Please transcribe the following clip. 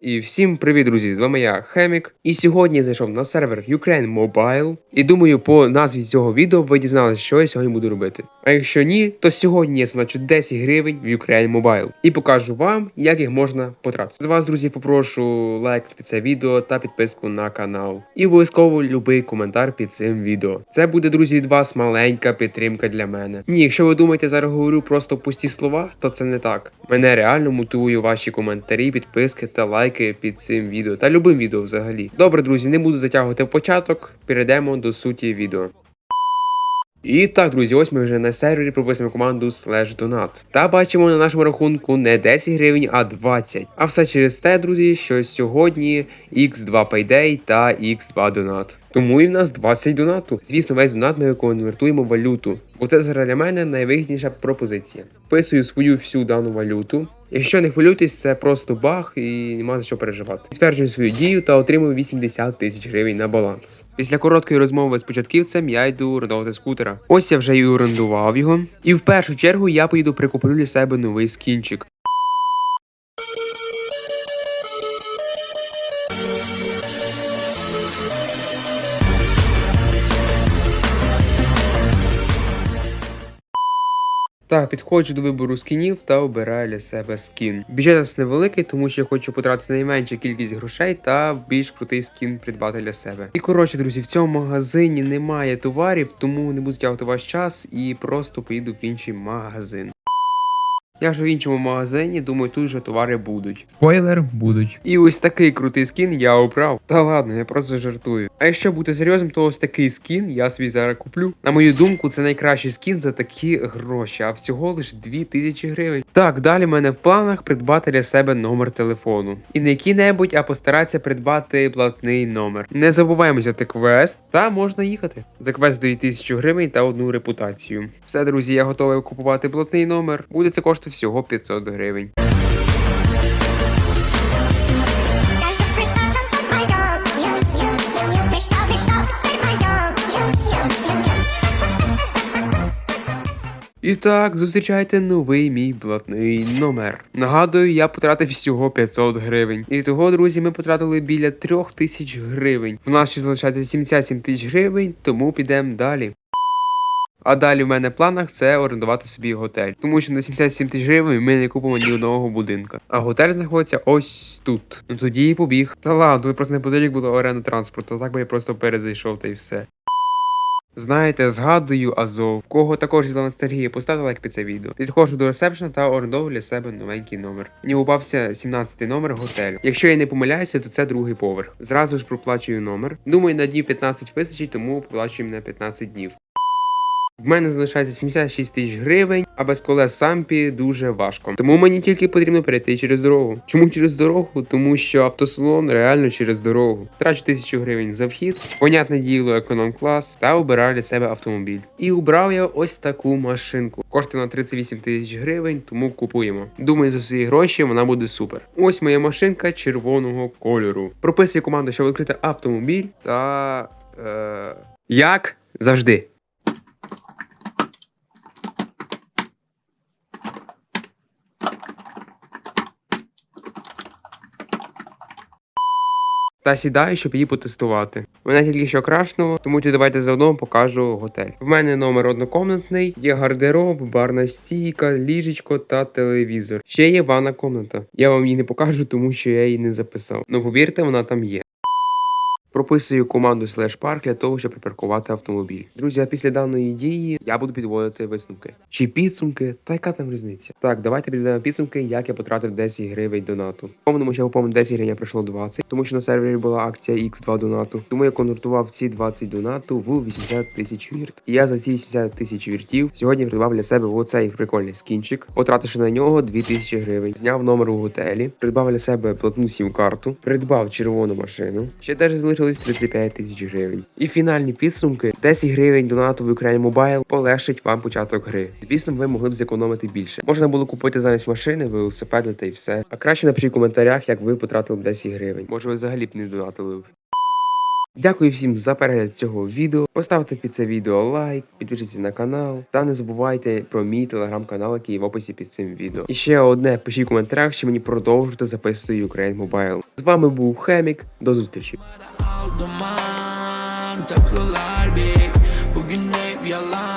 І всім привіт, друзі! З вами я Хемік. І сьогодні я зайшов на сервер Ukraine Mobile. І думаю, по назві цього відео ви дізналися, що я сьогодні буду робити. А якщо ні, то сьогодні я значу 10 гривень в Ukraine Mobile і покажу вам, як їх можна потратити. З вас, друзі, попрошу лайк під це відео та підписку на канал. І обов'язково любий коментар під цим відео. Це буде, друзі, від вас маленька підтримка для мене. Ні, якщо ви думаєте, зараз говорю просто пусті слова, то це не так. Мене реально мотивує ваші коментарі, підписки та лайки під цим відео та любим відео взагалі. Добре, друзі, не буду затягувати початок. Перейдемо до суті відео. І так, друзі, ось ми вже на сервері прописуємо команду slash donat. Та бачимо на нашому рахунку не 10 гривень, а 20. А все через те, друзі, що сьогодні X2 Payday та X2 Donat. Тому і в нас 20 донату. Звісно, весь донат ми конвертуємо в валюту. Бо це зараз для мене найвигідніша пропозиція. Вписую свою всю дану валюту. Якщо не хвилюйтесь, це просто баг і нема за що переживати. Підтверджую свою дію та отримую 80 тисяч гривень на баланс. Після короткої розмови з початківцем я йду орендувати скутера. Ось я вже і орендував його. І в першу чергу я поїду прикуплю для себе новий скінчик. Так, підходжу до вибору скінів та обираю для себе скін. Бюджет у нас невеликий, тому що я хочу потратити найменшу кількість грошей та більш крутий скін придбати для себе. І коротше, друзі, в цьому магазині немає товарів, тому не буду тягувати ваш час і просто поїду в інший магазин. Я ж в іншому магазині, думаю, тут же товари будуть. Спойлер будуть. І ось такий крутий скін я обрав. Та ладно, я просто жартую. А якщо бути серйозним, то ось такий скін я собі зараз куплю. На мою думку, це найкращий скін за такі гроші, а всього лиш 2000 гривень. Так, далі в мене в планах придбати для себе номер телефону. І не який-небудь, а постаратися придбати платний номер. Не забуваємо взяти квест, та можна їхати. За квест дають 1000 гривень та одну репутацію. Все, друзі, я готовий купувати платний номер. Буде це коштувати всього 500 гривень. І так, зустрічайте новий мій блатний номер. Нагадую, я потратив всього 500 гривень. І того, друзі, ми потратили біля 3000 гривень. В нас ще залишається 77 тисяч гривень, тому підемо далі. А далі в мене в планах це орендувати собі готель. Тому що на 77 тисяч гривень ми не купимо ні одного будинка. А готель знаходиться ось тут. Ну тоді і побіг. Та ладно, тут просто неподалік була оренда транспорту, так би я просто перезайшов та й все. Знаєте, згадую Азов, в кого також зі ностальгія, поставте лайк під це відео. Підходжу до ресепшена та орендовую для себе новенький номер. Мені упався 17 номер готелю. Якщо я не помиляюся, то це другий поверх. Зразу ж проплачую номер. Думаю, на днів 15 вистачить, тому проплачуємо на 15 днів. В мене залишається 76 тисяч гривень, а без колес сампі дуже важко. Тому мені тільки потрібно перейти через дорогу. Чому через дорогу? Тому що автосалон реально через дорогу. Трачу тисячу гривень за вхід, понятне діло, економ клас та обираю для себе автомобіль. І обрав я ось таку машинку. Коштує на 38 тисяч гривень, тому купуємо. Думаю, за свої гроші вона буде супер. Ось моя машинка червоного кольору. Прописую команду, щоб відкрити автомобіль та. Е... Як завжди. Та сідаю, щоб її потестувати. Мене тільки що крашнула, тому давайте заодно покажу готель. В мене номер однокомнатний, є гардероб, барна стійка, ліжечко та телевізор. Ще є ванна комната. Я вам її не покажу, тому що я її не записав. Ну повірте, вона там є. Прописую команду slash парк для того, щоб припаркувати автомобіль. Друзі, а після даної дії я буду підводити висновки. Чи підсумки, та яка там різниця? Так, давайте підведемо підсумки, як я потратив 10 гривень донату. Помнимо, що я поповнив 10 гривень, а прийшло 20, тому що на сервері була акція X2 донату. Тому я конвертував ці 20 донату в 80 тисяч вірт. І я за ці 80 тисяч віртів сьогодні придбав для себе оцей прикольний скінчик, потративши на нього 2000 гривень. Зняв номер у готелі, придбав для себе платну сім-карту, придбав червону машину. Ще теж залишилось 35 тисяч гривень. І фінальні підсумки: 10 гривень донату в Ukraine Mobile полегшить вам початок гри. Звісно, ви могли б зекономити більше. Можна було купити замість машини, велосипеди та й все. А краще напишіть в коментарях, як ви потратили б 10 гривень. Може, ви взагалі б не донатили. Дякую всім за перегляд цього відео. Поставте під це відео лайк, підпишіться на канал та не забувайте про мій телеграм-канал, який в описі під цим відео. І ще одне, пишіть в коментарях, що мені продовжуєте записувати Ukraine Mobile. З вами був Хемік. До зустрічі. Bugün hep